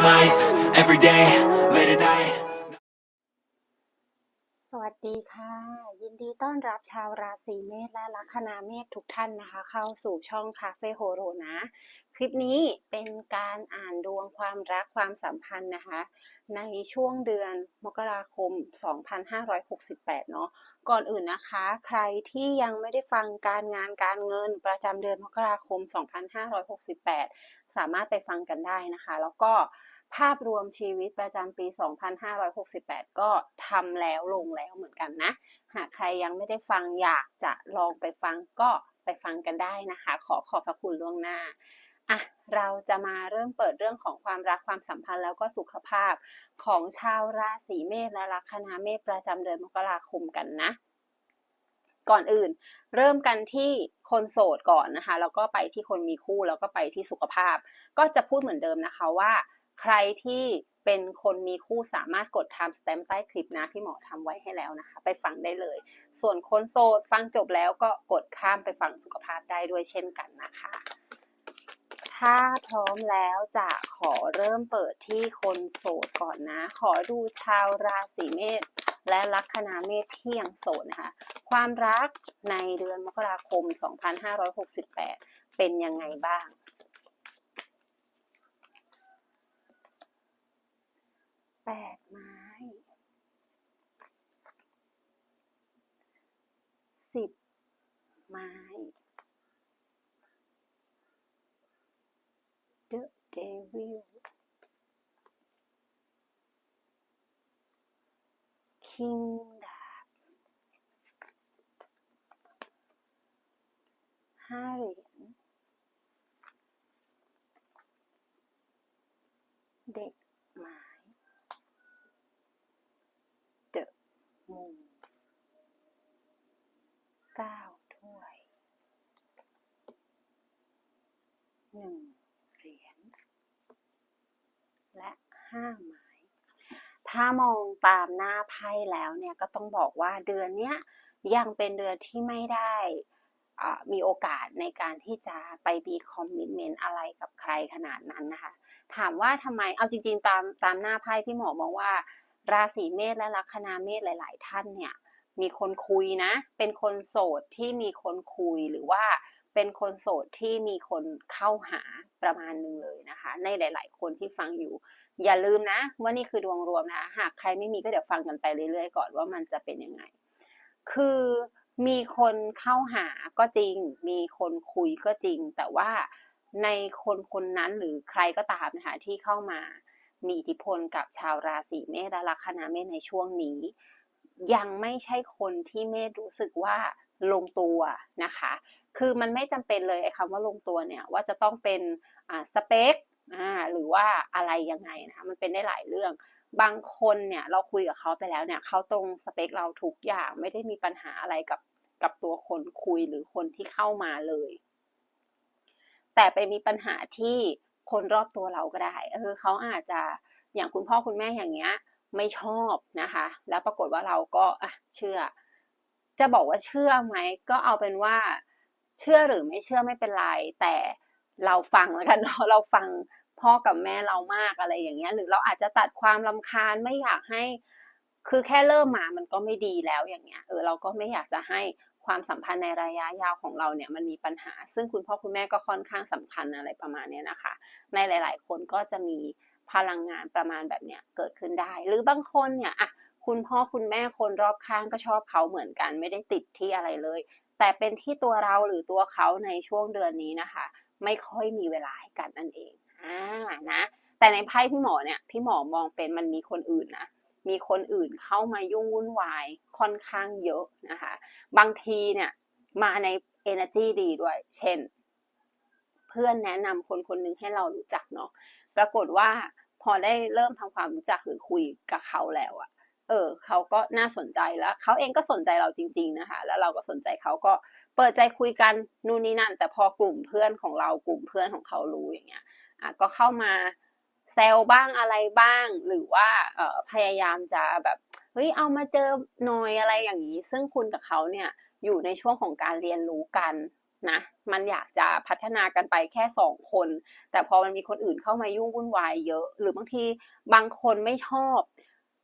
living life every day, late at night. สวัสดีค่ะ ยินดีต้อนรับชาวราศีเมษและลัคนาเมษทุกท่านนะคะ เข้าสู่ช่องคาเฟ่โฮโรนะ คลิปนี้เป็นการอ่านดวงความรักความสัมพันธ์นะคะ ในช่วงเดือนมกราคม 2568 เนาะก่อนอื่นนะคะ ใครที่ยังไม่ได้ฟังการงานการเงินประจำเดือนมกราคม 2568 สามารถไปฟังกันได้นะคะ แล้วก็ ภาพรวมชีวิตประจำปี 2568 ก็ทำแล้วลงแล้วเหมือนกันนะ หากใครยังไม่ได้ฟังอยากจะลองไปฟังก็ไปฟังกันได้นะคะ ขอขอบพระคุณล่วงหน้าอะเราจะมาเริ่มเปิดเรื่องของความรักความสัมพันธ์แล้วก็สุขภาพของชาวราศีเมษและลัคนาเมษประจำเดือนมกราคมกันนะ ก่อนอื่น เริ่มกันที่คนโสดก่อนนะคะ แล้วก็ไปที่คนมีคู่แล้วก็ไปที่สุขภาพ ก็จะพูดเหมือนเดิมนะคะว่า ใครที่เป็นคนมีคู่สามารถกด time stamp ใต้คลิปนะ พี่หมอทำไว้ให้แล้วนะคะ ไปฟังได้เลย ส่วนคนโสดฟังจบแล้วก็กดข้ามไปฟังสุขภาพได้ด้วยเช่นกันนะคะ ถ้าพร้อมแล้วจะขอเริ่มเปิดที่คนโสดก่อนนะ ขอดูชาวราศีเมษและลัคนาเมษที่ยังโสดนะคะ ความรักในเดือนมกราคม 2568 เป็นยังไงบ้าง ปดไม้สิบไม้ The Devil King ดาบห้าเหรียญเด็กไม้ The Moon เก้าถ้วย หนึ่งเหรียญ และห้าไม้ ถ้ามองตามหน้าไพ่แล้วเนี่ยก็ต้องบอกว่าเดือนเนี้ยยังเป็นเดือนที่ไม่ได้อ่ามีโอกาสในการที่จะไปมีคอมมิชเมนต์อะไรกับใครขนาดนั้นนะคะ ถามว่าทำไมเอาจริง ๆ ตามตามหน้าไพ่พี่หมอมองว่า ราศีเมษและลัคนาเมษหลาย ๆ ท่านเนี่ยมีคนคุยนะ เป็นคนโสดที่มีคนคุยหรือว่าเป็นคนโสดที่มีคนเข้าหา ประมาณหนึ่งเลยนะคะ ในหลาย ๆ คนที่ฟังอยู่ อย่าลืมนะ ว่านี่คือดวงรวมนะคะหากใครไม่มีก็เดี๋ยวฟังกันไปเรื่อย ๆ ก่อนว่ามันจะเป็นยังไง คือมีคนเข้าหาก็จริง มีคนคุยก็จริง แต่ว่าในคนคนนั้นหรือใครก็ตามนะคะที่เข้ามามีอิทธิพลกับชาวราศีเมษและลัคนาเมษในช่วงนี้ ยังไม่ใช่คนที่เมษรู้สึกว่าลงตัวนะคะ คือมันไม่จำเป็นเลยไอ้คำว่าลงตัวเนี่ยว่าจะต้องเป็นอ่าสเปคอ่าหรือว่าอะไรยังไงนะคะมันเป็นได้หลายเรื่อง บางคนเนี่ยเราคุยกับเขาไปแล้วเนี่ยเขาตรงสเปคเราทุกอย่างไม่ได้มีปัญหาอะไรกับกับตัวคนคุยหรือคนที่เข้ามาเลย แต่ไปมีปัญหาที่คนรอบตัวเราก็ได้เออเขาอาจจะอย่างคุณพ่อคุณแม่อย่างเงี้ยไม่ชอบนะคะ แล้วปรากฏว่าเราก็อะเชื่อ จะบอกว่าเชื่อไหมก็เอาเป็นว่า เชื่อหรือไม่เชื่อไม่เป็นไร แต่เราฟังแล้วกันเนาะเราฟังพ่อกับแม่เรามากอะไรอย่างเงี้ย หรือเราอาจจะตัดความรำคาญไม่อยากให้ คือแค่เริ่มมามันก็ไม่ดีแล้วอย่างเงี้ยเออเราก็ไม่อยากจะให้ความสัมพันธ์ในระยะยาวของเราเนี่ยมันมีปัญหา ซึ่งคุณพ่อคุณแม่ก็ค่อนข้างสำคัญอะไรประมาณเนี้ยนะคะ ในหลาย ๆ คนก็จะมีพลังงานประมาณแบบเนี้ยเกิดขึ้นได้ หรือบางคนเนี่ยอะคุณพ่อคุณแม่คนรอบข้างก็ชอบเขาเหมือนกัน ไม่ได้ติดที่อะไรเลย แต่เป็นที่ตัวเราหรือตัวเขาในช่วงเดือนนี้นะคะ ไม่ค่อยมีเวลาให้กันนั่นเองอ่านะแต่ในไพ่พี่หมอเนี่ยพี่หมอมองเป็นมันมีคนอื่นนะมีคนอื่นเข้ามายุ่งวุ่นวายค่อนข้างเยอะนะคะ บางทีเนี่ยมาใน energy ดีด้วย เช่น เพื่อนแนะนำคนคนหนึ่งให้เรารู้จักเนาะปรากฏว่าพอได้เริ่มทำความรู้จักหรือคุยกับเขาแล้วอะ เออเขาก็น่าสนใจแล้วเขาเองก็สนใจเราจริง ๆนะคะ แล้วเราก็สนใจเขาก็เปิดใจคุยกันนู่นนี่นั่น แต่พอกลุ่มเพื่อนของเรากลุ่มเพื่อนของเขารู้อย่างเงี้ยอะก็เข้ามาแซวบ้างอะไรบ้าง หรือว่าเอ่อพยายามจะแบบเฮ้ยเอามาเจอหน่อยอะไรอย่างนี้ ซึ่งคุณกับเขาเนี่ยอยู่ในช่วงของการเรียนรู้กันนะมันอยากจะพัฒนากันไปแค่สองคน แต่พอมันมีคนอื่นเข้ามายุ่งวุ่นวายเยอะ หรือบางทีบางคนไม่ชอบ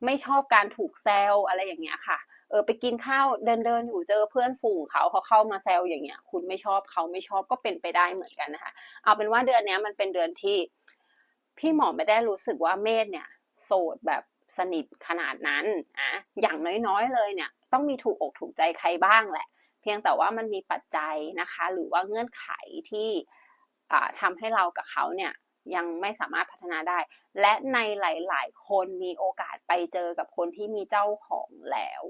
ไม่ชอบการถูกแซวอะไรอย่างเงี้ยค่ะ เออไปกินข้าวเดินเดินอยู่เจอเพื่อนฝูงเขาเขาเข้ามาแซวอย่างเงี้ย คุณไม่ชอบเขาไม่ชอบก็เป็นไปได้เหมือนกันนะคะ เอาเป็นว่าเดือนนี้มันเป็นเดือนที่ พี่หมอไม่ได้รู้สึกว่าเมษเนี่ย โสดแบบสนิทขนาดนั้นอะอย่างน้อยๆเลยเนี่ย ต้องมีถูกอกถูกใจใครบ้างแหละ เพียงแต่ว่ามันมีปัจจัยนะคะ หรือว่าเงื่อนไขที่อ่าทำให้เรากับเขาเนี่ย ยังไม่สามารถพัฒนาได้ และในหลาย ๆ คนมีโอกาสไปเจอกับคนที่มีเจ้าของแล้ว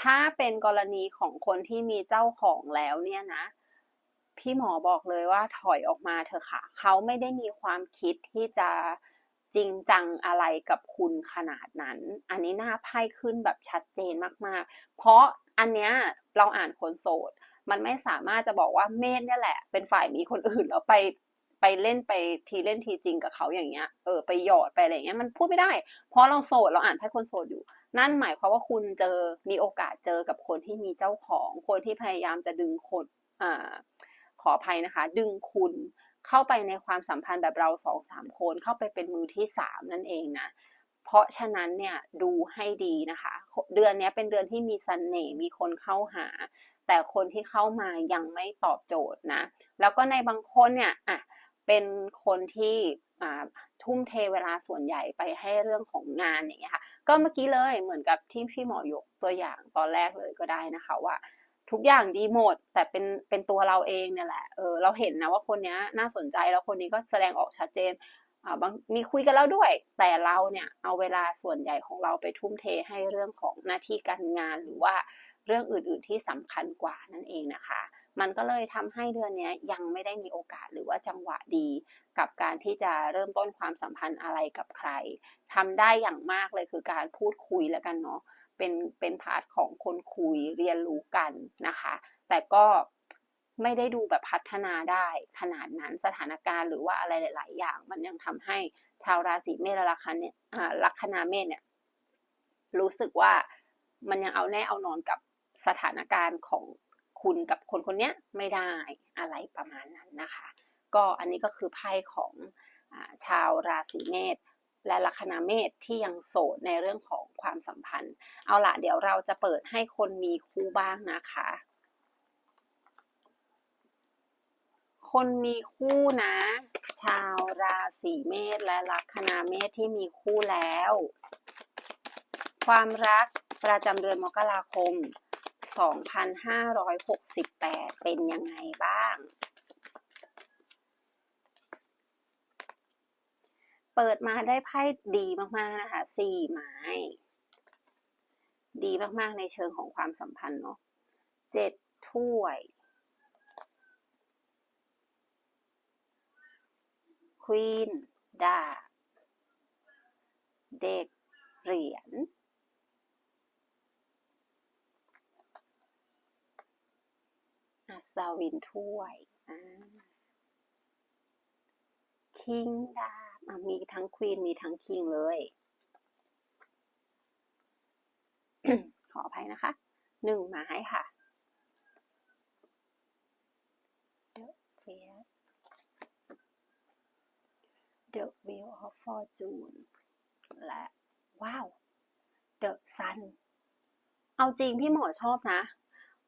ถ้าเป็นกรณีของคนที่มีเจ้าของแล้วเนี่ยนะ พี่หมอบอกเลยว่าถอยออกมาเถอะค่ะ เขาไม่ได้มีความคิดที่จะจริงจังอะไรกับคุณขนาดนั้น อันนี้หน้าไพ่ขึ้นแบบชัดเจนมาก ๆ เพราะอันเนี้ยเราอ่านคนโสด มันไม่สามารถจะบอกว่าเมษเนี่ยแหละ เป็นฝ่ายมีคนอื่นแล้วไป ไปเล่นไปทีเล่นทีจริงกับเขาอย่างเงี้ยเออไปหยอดไปอะไรเงี้ยมันพูดไม่ได้ เพราะเราโสดเราอ่านไพ่คนโสดอยู่ นั่นหมายความว่าคุณเจอมีโอกาสเจอกับคนที่มีเจ้าของคนที่พยายามจะดึงคนอ่าขออภัยนะคะ ดึงคุณเข้าไปในความสัมพันธ์แบบเราสองสามคนเข้าไปเป็นมือที่สามนั่นเองนะเพราะฉะนั้นเนี่ยดูให้ดีนะคะ เดือนนี้เป็นเดือนที่มีเสน่ห์มีคนเข้าหา แต่คนที่เข้ามายังไม่ตอบโจทย์นะ แล้วก็ในบางคนเนี่ยอะ เป็นคนที่ทุ่มเทเวลาส่วนใหญ่ไปให้เรื่องของงานอย่างเงี้ยค่ะ ก็เมื่อกี้เลยเหมือนกับที่พี่หมอยกตัวอย่างตอนแรกเลยก็ได้นะคะว่า ทุกอย่างดีหมด แต่เป็นเป็นตัวเราเองเนี่ยแหละเออเราเห็นนะว่าคนนี้น่าสนใจแล้วคนนี้ก็แสดงออกชัดเจนอ่าบางมีคุยกันแล้วด้วย แต่เราเนี่ยเอาเวลาส่วนใหญ่ของเราไปทุ่มเทให้เรื่องของหน้าที่การงานหรือว่าเรื่องอื่น ๆ ที่สำคัญกว่านั่นเองนะคะ มันก็เลยทำให้เดือนนี้ยังไม่ได้มีโอกาสหรือว่าจังหวะดีกับการที่จะเริ่มต้นความสัมพันธ์อะไรกับใครทำได้อย่างมากเลยคือการพูดคุยแล้วกันเนาะเป็นเป็นพาร์ทของคนคุยเรียนรู้กันนะคะ แต่ก็ไม่ได้ดูแบบพัฒนาได้ขนาดนั้นสถานการณ์หรือว่าอะไรหลาย ๆ อย่าง มันยังทำให้ชาวราศีเมษและลัคนาเนี่ยลัคนาเมษเนี่ยรู้สึกว่ามันยังเอาแน่เอานอนกับสถานการณ์ของ คุณกับคนคนนี้ไม่ได้อะไรประมาณนั้นนะคะ ก็อันนี้ก็คือไพ่ของอชาวราศีเมษและลัคนาเมษที่ยังโสดในเรื่องของความสัมพันธ์ เอาละเดี๋ยวเราจะเปิดให้คนมีคู่บ้างนะคะ คนมีคู่นะ ชาวราศีเมษและลัคนาเมษที่มีคู่แล้ว ความรักประจำเดือนมกราคม 2568 เป็นยังไงบ้าง เปิดมาได้ไพ่ดีมาก ๆ นะคะสี่ไม้ ดีมาก ๆ ในเชิงของความสัมพันธ์เนาะเจ็ดถ้วย ควีนดาเด็กเหรียญ อัศวินถ้วยคิงดาบมีทั้งควีนมีทั้งคิงเลย ขออภัยนะคะ หนึ่งไม้ค่ะ The Wheel The Wheel of Fortune และว้าว The Sun เอาจริงพี่หมอชอบนะ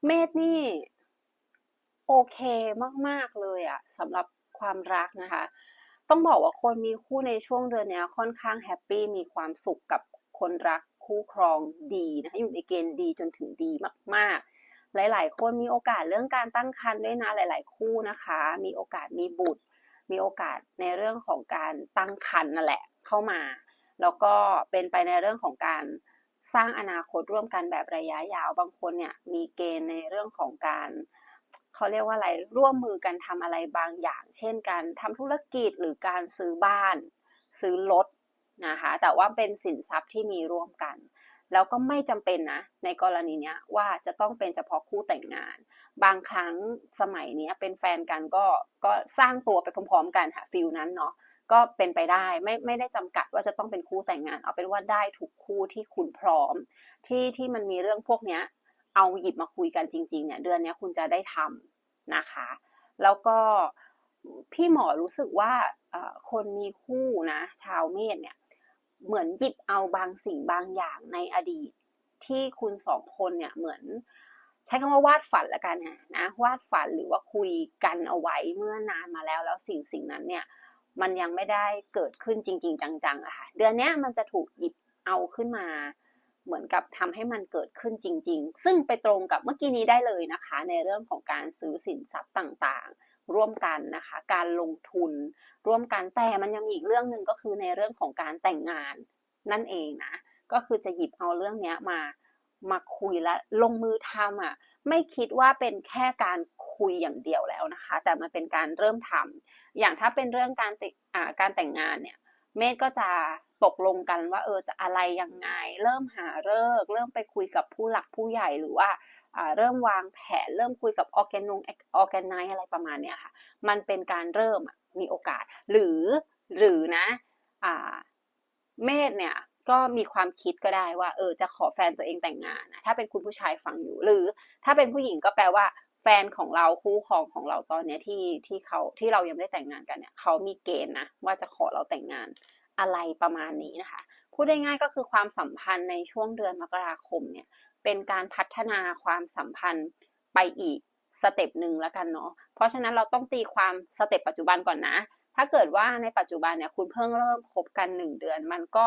เมษนี่ โอเคมากๆเลยอะสำหรับความรักนะคะ ต้องบอกว่าคนมีคู่ในช่วงเดือนเนี้ยค่อนข้างแฮปปี้มีความสุขกับคนรักคู่ครองดีนะคะอยู่ในเกณฑ์ดีจนถึงดีมากๆ หลาย ๆ คนมีโอกาสเรื่องการตั้งครรภ์ด้วยนะหลาย ๆ คู่นะคะ มีโอกาสมีบุตร มีโอกาสในเรื่องของการตั้งครรภ์นั่นแหละเข้ามา แล้วก็เป็นไปในเรื่องของการสร้างอนาคตร่วมกันแบบระยะยาวบางคนเนี่ยมีเกณฑ์ในเรื่องของการเขาเรียกว่าอะไรร่วมมือกันทำอะไรบางอย่าง เช่นการทำธุรกิจหรือการซื้อบ้าน ซื้อรถนะคะแต่ว่าเป็นสินทรัพย์ที่มีร่วมกัน แล้วก็ไม่จำเป็นนะในกรณีเนี้ยว่าจะต้องเป็นเฉพาะคู่แต่งงาน บางครั้งสมัยนี้เป็นแฟนกันก็ก็สร้างตัวไปพร้อมๆ กันค่ะฟิลนั้นเนาะก็เป็นไปได้ไม่ไม่ได้จำกัดว่าจะต้องเป็นคู่แต่งงาน เอาเป็นว่าได้ทุกคู่ที่คุณพร้อม ที่ที่มันมีเรื่องพวกเนี้ย เอาหยิบมาคุยกันจริงๆเนี่ยเดือนนี้คุณจะได้ทำนะคะ แล้วก็พี่หมอรู้สึกว่าคนมีคู่นะชาวเมษเนี่ยเหมือนหยิบเอาบางสิ่งบางอย่างในอดีต ที่คุณสองคนเนี่ยเหมือนใช้คำว่าวาดฝันละกันนะวาดฝันหรือว่าคุยกันเอาไว้เมื่อนานมาแล้ว แล้วสิ่งสิ่งนั้นเนี่ยมันยังไม่ได้เกิดขึ้นจริง ๆ จังๆอะค่ะเดือนนี้มันจะถูกหยิบเอาขึ้นมา เหมือนกับทำให้มันเกิดขึ้นจริง ๆ ซึ่งไปตรงกับเมื่อกี้นี้ได้เลยนะคะ ในเรื่องของการซื้อสินทรัพย์ต่างๆ ร่วมกันนะคะ การลงทุน ร่วมกันแต่มันยังมีอีกเรื่องหนึ่งก็คือในเรื่องของการแต่งงานนั่นเองนะ ก็คือจะหยิบเอาเรื่องนี้มามาคุยและลงมือทำอะไม่คิดว่าเป็นแค่การคุยอย่างเดียวแล้วนะคะ แต่มันเป็นการเริ่มทำอย่างถ้าเป็นเรื่องการติการแต่งงานเนี่ยเมธก็จะ ตกลงกันว่าเออจะอะไรยังไง เริ่มหาเลิก เริ่มไปคุยกับผู้หลักผู้ใหญ่หรือว่าเริ่มวางแผน เริ่มคุยกับออแกนงออแกนไนอะไรประมาณเนี้ยค่ะ มันเป็นการเริ่มมีโอกาส หรือหรือนะอ่าเมธเนี่ยก็มีความคิดก็ได้ว่า เออจะขอแฟนตัวเองแต่งงานนะถ้าเป็นคุณผู้ชายฟังอยู่ หรือ ถ้าเป็นผู้หญิงก็แปลว่าแฟนของเราคู่ครองของเราตอนเนี้ยที่ที่เขาที่เรายังไม่ได้แต่งงานกันเนี่ยเขามีเกณฑ์นะว่าจะขอเราแต่งงาน อะไรประมาณนี้นะคะ พูดได้ง่ายก็คือความสัมพันธ์ในช่วงเดือนมกราคมเนี่ยเป็นการพัฒนาความสัมพันธ์ไปอีกสเต็ปหนึ่งแล้วกันเนาะ เพราะฉะนั้นเราต้องตีความสเต็ปปัจจุบันก่อนนะ ถ้าเกิดว่าในปัจจุบันเนี่ยคุณเพิ่งเริ่มคบกันหนึ่งเดือน มันก็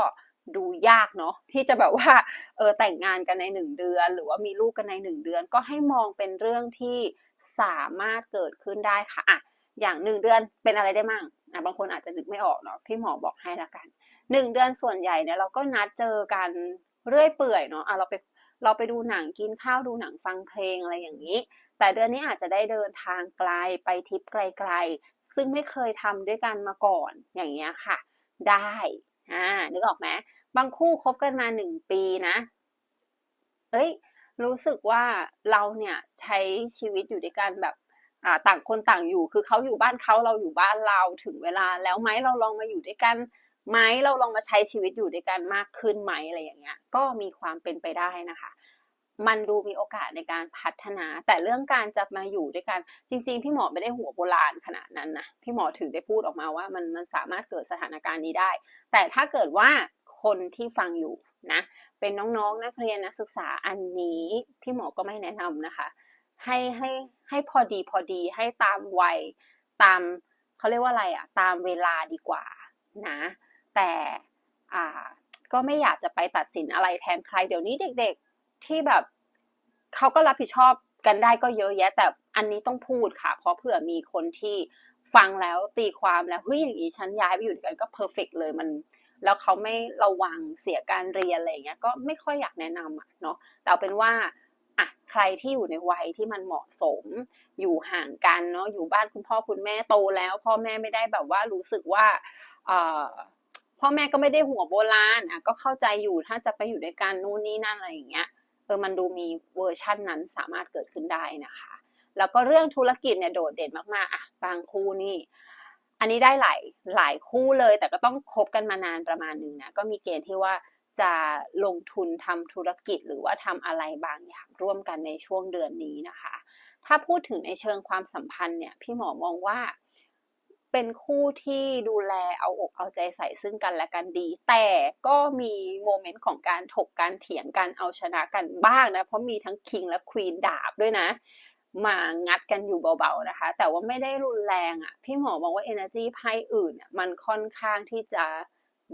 ดูยากเนาะที่จะแบบว่าเออแต่งงานกันในหนึ่งเดือน หรือว่ามีลูกกันในหนึ่งเดือน ก็ให้มองเป็นเรื่องที่สามารถเกิดขึ้นได้ค่ะอะ อย่างหนึ่งเดือนเป็นอะไรได้มั่งอะบางคนอาจจะนึกไม่ออกเนาะพี่หมอบอกให้ละกันหนึ่งเดือนส่วนใหญ่เนี่ยเราก็นัดเจอกันเรื่อยเปื่อยเนาะอะเราไปเราไปดูหนังกินข้าวดูหนังฟังเพลงอะไรอย่างนี้ แต่เดือนนี้อาจจะได้เดินทางไกลไปทริปไกล ๆ ซึ่งไม่เคยทำด้วยกันมาก่อนอย่างเงี้ยค่ะ ได้อ่านึกออกไหมบางคู่คบกันมาหนึ่งปีนะ เอ้ย รู้สึกว่าเราเนี่ยใช้ชีวิตอยู่ด้วยกันแบบ ต่างคนต่างอยู่ คือเขาอยู่บ้านเขาเราอยู่บ้านเราถึงเวลา แล้วไหมเราลองมาอยู่ด้วยกันไหมเราลองมาใช้ชีวิตอยู่ด้วยกันมากขึ้นไหมอะไรอย่างเงี้ย ก็มีความเป็นไปได้นะคะ มันดูมีโอกาสในการพัฒนา แต่เรื่องการจะมาอยู่ด้วยกัน จริง ๆ พี่หมอไม่ได้หัวโบราณขนาดนั้นนะพี่หมอถึงได้พูดออกมาว่ามันมันสามารถเกิดสถานการณ์นี้ได้ แต่ถ้าเกิดว่าคนที่ฟังอยู่นะ เป็นน้องๆนักเรียนนักศึกษาอันนี้ พี่หมอก็ไม่แนะนำนะคะ ให้ให้ให้พอดีพอดีให้ตามวัยตามเขาเรียกว่าอะไรอะตามเวลาดีกว่านะ แต่อ่าก็ไม่อยากจะไปตัดสินอะไรแทนใคร เดี๋ยวนี้เด็กๆที่แบบเขาก็รับผิดชอบกันได้ก็เยอะแยะ แต่อันนี้ต้องพูดค่ะ เพราะเผื่อมีคนที่ฟังแล้วตีความแล้วเฮ้ยอย่างนี้ฉันย้ายไปอยู่ด้วยกันก็เพอร์เฟกเลยมัน แล้วเขาไม่ระวังเสียการเรียนอะไรอย่างเงี้ยก็ไม่ค่อยอยากแนะนำอะเนาะแต่เอาเป็นว่า อะใครที่อยู่ในวัยที่มันเหมาะสม อยู่ห่างกันเนาะอยู่บ้านคุณพ่อคุณแม่โตแล้ว พ่อแม่ไม่ได้แบบว่ารู้สึกว่าเอ่อพ่อแม่ก็ไม่ได้หัวโบราณอะก็เข้าใจอยู่ถ้าจะไปอยู่ด้วยกันนู่นนี่นั่นอะไรอย่างเงี้ยเออมันดูมีเวอร์ชั่นนั้นสามารถเกิดขึ้นได้นะคะ แล้วก็เรื่องธุรกิจเนี่ยโดดเด่นมากๆอะบางคู่นี่อันนี้ได้หลายหลายคู่เลย แต่ก็ต้องคบกันมานานประมาณหนึ่งนะก็มีเกณฑ์ที่ว่า จะลงทุนทำธุรกิจหรือว่าทำอะไรบางอย่างร่วมกันในช่วงเดือนนี้นะคะ ถ้าพูดถึงในเชิงความสัมพันธ์เนี่ยพี่หมอมองว่าเป็นคู่ที่ดูแลเอาอกเอาใจใส่ซึ่งกันและกันดี แต่ก็มีโมเมนต์ของการถกการเถียงกันเอาชนะกันบ้างนะ เพราะมีทั้งคิงและควีนดาบด้วยนะ มางัดกันอยู่เบาๆนะคะ แต่ว่าไม่ได้รุนแรงอะ่ะ พี่หมอมองว่า energy ไพ่อื่นเนี่ยมันค่อนข้างที่จะ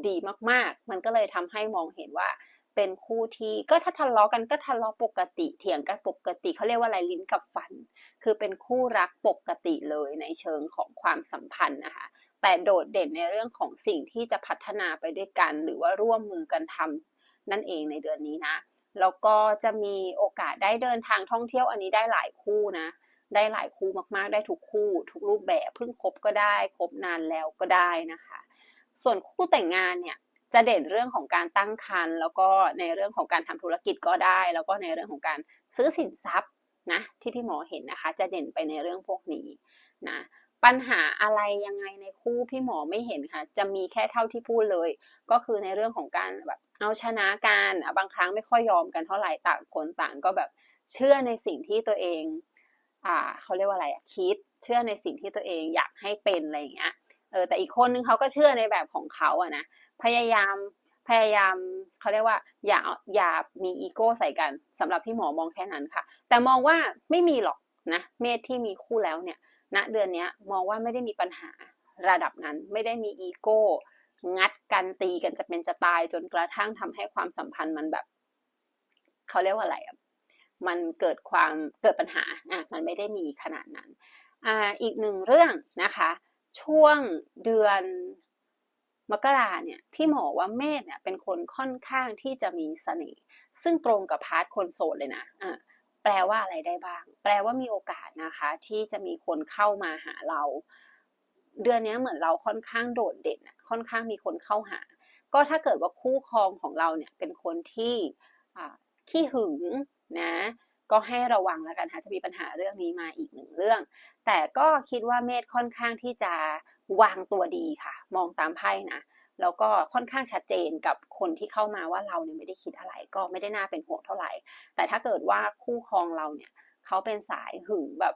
ดีมากๆ มันก็เลยทำให้มองเห็นว่าเป็นคู่ที่ก็ถ้าทะเลาะกันก็ทะเลาะปกติเถียงกันปกติเขาเรียกว่าอะไรลิ้นกับฟัน คือเป็นคู่รักปกติเลยในเชิงของความสัมพันธ์นะคะแต่โดดเด่นในเรื่องของสิ่งที่จะพัฒนาไปด้วยกัน หรือว่าร่วมมือกันทำนั่นเองในเดือนนี้นะแล้วก็จะมีโอกาสได้เดินทางท่องเที่ยวอันนี้ได้หลายคู่นะ ได้หลายคู่มากๆ ได้ทุกคู่ ทุกรูปแบบเพิ่งคบก็ได้คบนานแล้วก็ได้นะคะ ส่วนคู่แต่งงานเนี่ยจะเด่นเรื่องของการตั้งครรภ์แล้วก็ในเรื่องของการทำธุรกิจก็ได้ แล้วก็ในเรื่องของการซื้อสินทรัพย์นะที่พี่หมอเห็นนะคะ จะเด่นไปในเรื่องพวกนี้นะปัญหาอะไรยังไงในคู่พี่หมอไม่เห็นค่ะ จะมีแค่เท่าที่พูดเลย ก็คือในเรื่องของการแบบเอาชนะกันบางครั้งไม่ค่อยยอมกันเท่าไหร่ต่างคนต่างก็แบบเชื่อในสิ่งที่ตัวเอง อ่าเขาเรียกว่าอะไรอะคิดเชื่อในสิ่งที่ตัวเองอยากให้เป็นอะไรอย่างเงี้ย เออแต่อีกคนนึงเขาก็เชื่อในแบบของเขาอะนะพยายามพยายามเขาเรียกว่าอย่าอย่ามีอีโก้ใส่กันสำหรับพี่หมอมองแค่นั้นค่ะ แต่มองว่าไม่มีหรอกนะเมธที่มีคู่แล้วเนี่ยณเดือนนี้มองว่าไม่ได้มีปัญหาระดับนั้นไม่ได้มีอีโก้ งัดกันตีกันจะเป็นจะตายจนกระทั่งทำให้ความสัมพันธ์มันแบบเขาเรียกว่าอะไรอะมันเกิดความเกิดปัญหาอะมันไม่ได้มีขนาดนั้นอ่าอีกหนึ่งเรื่องนะคะ ช่วงเดือนมกราเนี่ยพี่หมอว่าเมธเนี่ยเป็นคนค่อนข้างที่จะมีเสน่ห์ซึ่งตรงกับพาร์ทคนโสดเลยนะอ่าแปลว่าอะไรได้บ้าง แปลว่ามีโอกาสนะคะ ที่จะมีคนเข้ามาหาเรา เดือนนี้เหมือนเราค่อนข้างโดดเด่นค่อนข้างมีคนเข้าหา ก็ถ้าเกิดว่าคู่ครองของเราเนี่ยเป็นคนที่ขี้หึงนะ ก็ให้ระวังแล้วกันค่ะจะมีปัญหาเรื่องนี้มาอีกหนึ่งเรื่อง แต่ก็คิดว่าเมธค่อนข้างที่จะวางตัวดีค่ะ มองตามไพ่นะแล้วก็ค่อนข้างชัดเจนกับคนที่เข้ามาว่าเราเนี่ยไม่ได้คิดอะไร ก็ไม่ได้น่าเป็นห่วงเท่าไหร่ แต่ถ้าเกิดว่าคู่ครองเราเนี่ยเขาเป็นสายหึงแบบ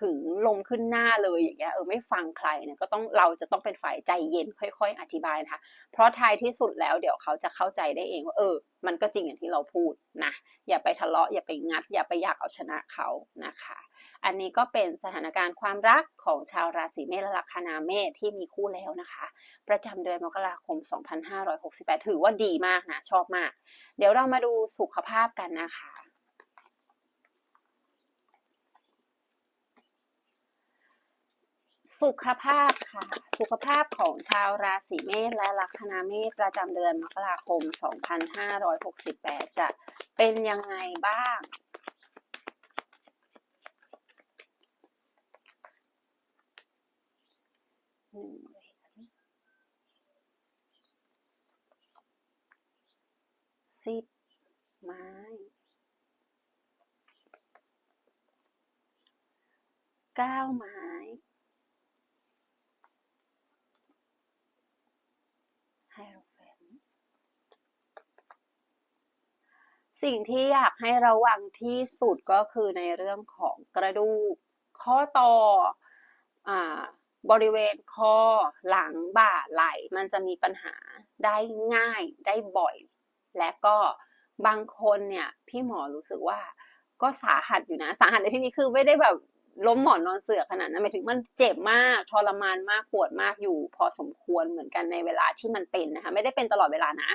หึงลงขึ้นหน้าเลยอย่างเงี้ยเออไม่ฟังใครเนี่ยก็ต้องเราจะต้องเป็นฝ่ายใจเย็นค่อย ๆ อธิบายนะคะ เพราะท้ายที่สุดแล้วเดี๋ยวเขาจะเข้าใจได้เองว่าเออ มันก็จริงอย่างที่เราพูดนะอย่าไปทะเลาะอย่าไปงัด อย่าไปอยากเอาชนะเขานะคะ อันนี้ก็เป็นสถานการณ์ความรักของชาวราศีเมษและลัคนาเมษที่มีคู่แล้วนะคะ ประจำเดือนมกราคม 2568 ถือว่าดีมากนะชอบมาก เดี๋ยวเรามาดูสุขภาพกันนะคะ สุขภาพค่ะ สุขภาพของชาวราศีเมษและลัคนาเมษประจำเดือนมกราคม 2568 จะเป็นยังไงบ้างหนึ่งเหรียญสิบไม้เก้าไม้ ไฮโรแฟน สิ่งที่อยากให้ระวังที่สุดก็คือในเรื่องของกระดูก ข้อต่ออ่าบริเวณข้อหลังบ่าไหล่มันจะมีปัญหาได้ง่ายได้บ่อย และก็บางคนเนี่ยพี่หมอรู้สึกว่าก็สาหัสอยู่นะ สาหัสในที่นี้คือไม่ได้แบบ ล้มหมอนนอนเสือขนาดนั้นหมายถึงมันเจ็บมากทรมานมากปวดมากอยู่ พอสมควรเหมือนกันในเวลาที่มันเป็นนะคะไม่ได้เป็นตลอดเวลานะ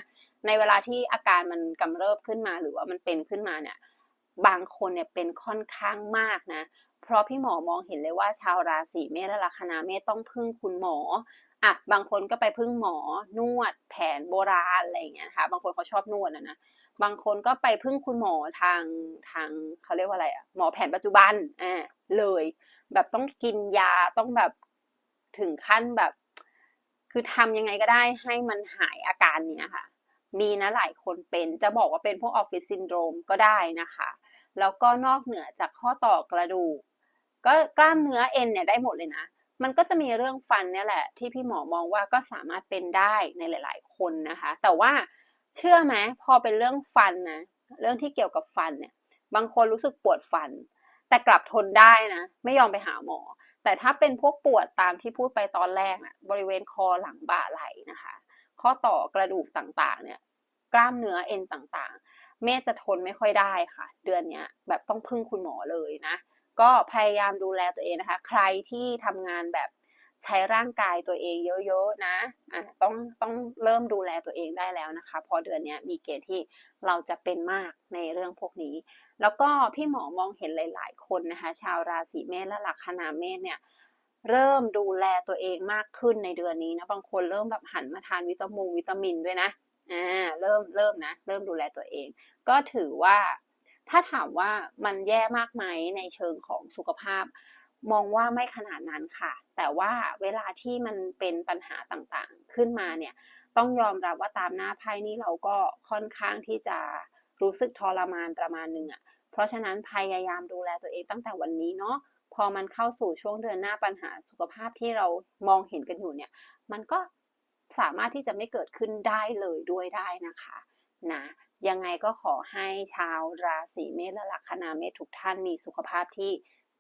ในเวลาที่อาการมันกำเริบขึ้นมาหรือว่ามันเป็นขึ้นมาเนี่ย บางคนเนี่ยเป็นค่อนข้างมากนะ เพราะพี่หมอมองเห็นเลยว่าชาวราศีเมษและลัคนาเมษต้องพึ่งคุณหมออะบางคนก็ไปพึ่งหมอนวดแผนโบราณอะไรอย่างเงี้ยนะคะบางคนเขาชอบนวดนะนะ บางคนก็ไปพึ่งคุณหมอทางทางเขาเรียกว่าอะไรอะหมอแผนปัจจุบันอ่าเลย แบบต้องกินยาต้องแบบถึงขั้นแบบ คือทำยังไงก็ได้ให้มันหายอาการเนี้ยค่ะ มีนะหลายคนเป็นจะบอกว่าเป็นพวกออฟฟิศซินโดรมก็ได้นะคะ แล้วก็นอกเหนือจากข้อต่อกระดูก ก็กล้ามเนื้อเอ็นเนี่ยได้หมดเลยนะมันก็จะมีเรื่องฟันเนี่ยแหละ ที่พี่หมอมองว่าก็สามารถเป็นได้ในหลาย ๆ คนนะคะ แต่ว่า เชื่อไหมพอเป็นเรื่องฟันนะเรื่องที่เกี่ยวกับฟันเนี่ย บางคนรู้สึกปวดฟัน แต่กลับทนได้นะ ไม่ยอมไปหาหมอ แต่ถ้าเป็นพวกปวดตามที่พูดไปตอนแรกนะบริเวณคอหลังบ่าไหล่นะคะ ข้อต่อกระดูกต่างๆ เนี่ย กล้ามเนื้อเอ็นต่างๆ เมธจะทนไม่ค่อยได้ค่ะ เดือนนี้แบบต้องพึ่งคุณหมอเลยนะ ก็พยายามดูแลตัวเองนะคะ ใครที่ทำงานแบบ ใช้ร่างกายตัวเองเยอะๆนะอะต้องต้องเริ่มดูแลตัวเองได้แล้วนะคะ เพอเดือนนี้มีเกณฑ์ที่เราจะเป็นมากในเรื่องพวกนี้ แล้วก็พี่หมอมองเห็นหลาย ๆ คนนะคะ ชาวราศีเมษและลัคนาเมษเนี่ยเริ่มดูแลตัวเองมากขึ้นในเดือนนี้นะบางคนเริ่มแบบหันมาทานวิตามินวิตามินด้วยนะอ่าเริ่มเริ่มนะเริ่มดูแลตัวเอง ก็ถือว่าถ้าถามว่ามันแย่มากไหมในเชิงของสุขภาพ มองว่าไม่ขนาดนั้นค่ะ แต่ว่าเวลาที่มันเป็นปัญหาต่างๆ ขึ้นมาเนี่ยต้องยอมรับว่าตามหน้าไพ่นี้เราก็ค่อนข้างที่จะรู้สึกทรมานประมาณหนึ่งอะเพราะฉะนั้นพยายามดูแลตัวเองตั้งแต่วันนี้เนาะพอมันเข้าสู่ช่วงเดือนหน้าปัญหาสุขภาพที่เรามองเห็นกันอยู่เนี่ย มันก็สามารถที่จะไม่เกิดขึ้นได้เลยด้วยได้นะคะนะยังไงก็ขอให้ชาวราศีเมษและลัคนาเมษทุกท่านมีสุขภาพที่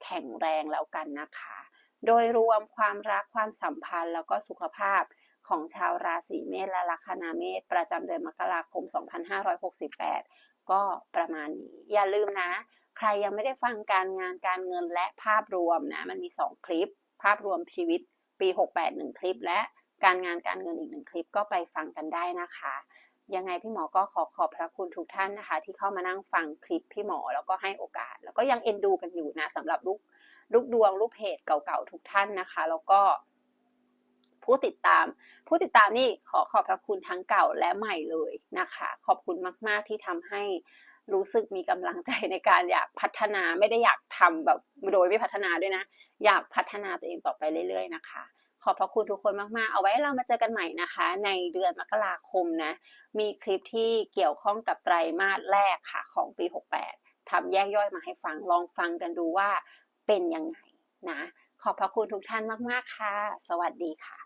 แข็งแรงแล้วกันนะคะ โดยรวมความรักความสัมพันธ์ แล้วก็สุขภาพของชาวราศีเมษและลัคนาเมษประจำเดือนมกราคม 2568 ก็ประมาณนี้ อย่าลืมนะ ใครยังไม่ได้ฟังการงานการเงินและภาพรวมนะ มันมี 2 คลิป ภาพรวมชีวิตปี 68 1 คลิป และการงานการเงินอีกหนึ่งคลิปก็ไปฟังกันได้นะคะ ยังไงพี่หมอก็ขอขอบพระคุณทุกท่านนะคะ ที่เข้ามานั่งฟังคลิปพี่หมอแล้วก็ให้โอกาส แล้วก็ยังเอ็นดูกันอยู่นะสำหรับลูก ลูกดวงลูกเพจเก่าๆทุกท่านนะคะ แล้วก็ผู้ติดตาม ผู้ติดตามนี่ขอขอบพระคุณทั้งเก่าและใหม่เลยนะคะ ขอบคุณมากๆที่ทำให้รู้สึกมีกำลังใจในการอยากพัฒนาไม่ได้อยากทำแบบโดยไม่พัฒนาด้วยนะ อยากพัฒนาตัวเองต่อไปเรื่อย ๆ นะคะขอบพระคุณทุกคนมากๆ เอาไว้เรามาเจอกันใหม่นะคะ ในเดือนมกราคมนะ มีคลิปที่เกี่ยวข้องกับไตรมาสแรกค่ะของปี 68ทำแยกย่อยมาให้ฟังลองฟังกันดูว่า เป็นยังไงนะ ขอบพระคุณทุกท่านมาก ๆ ค่ะ สวัสดีค่ะ